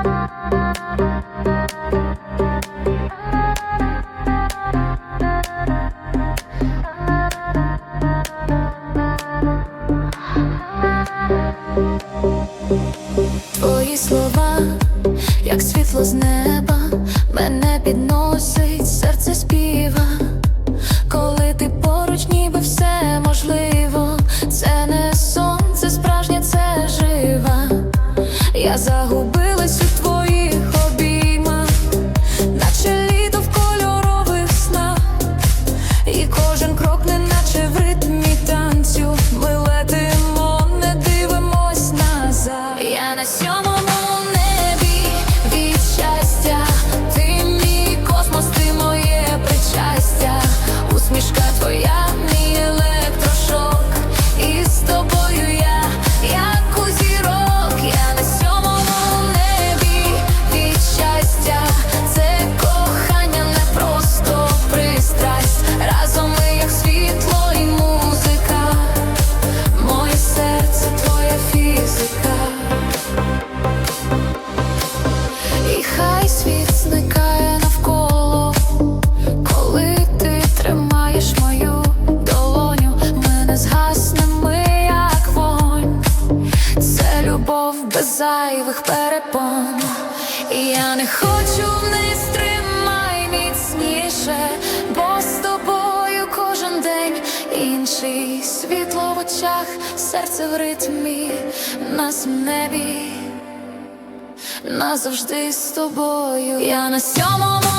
Твої слова, як світло з неба, мене підносить, серце співа. Коли ти поруч, ніби все можливо. Це не сон, справжнє, це жива. Я загубилась кожен крок, неначе зайвих перепон. І я не хочу не стримай міцніше, бо з тобою кожен день інший світло в очах, серце в ритмі, нас в небі. Назавжди з тобою, я на сьомому.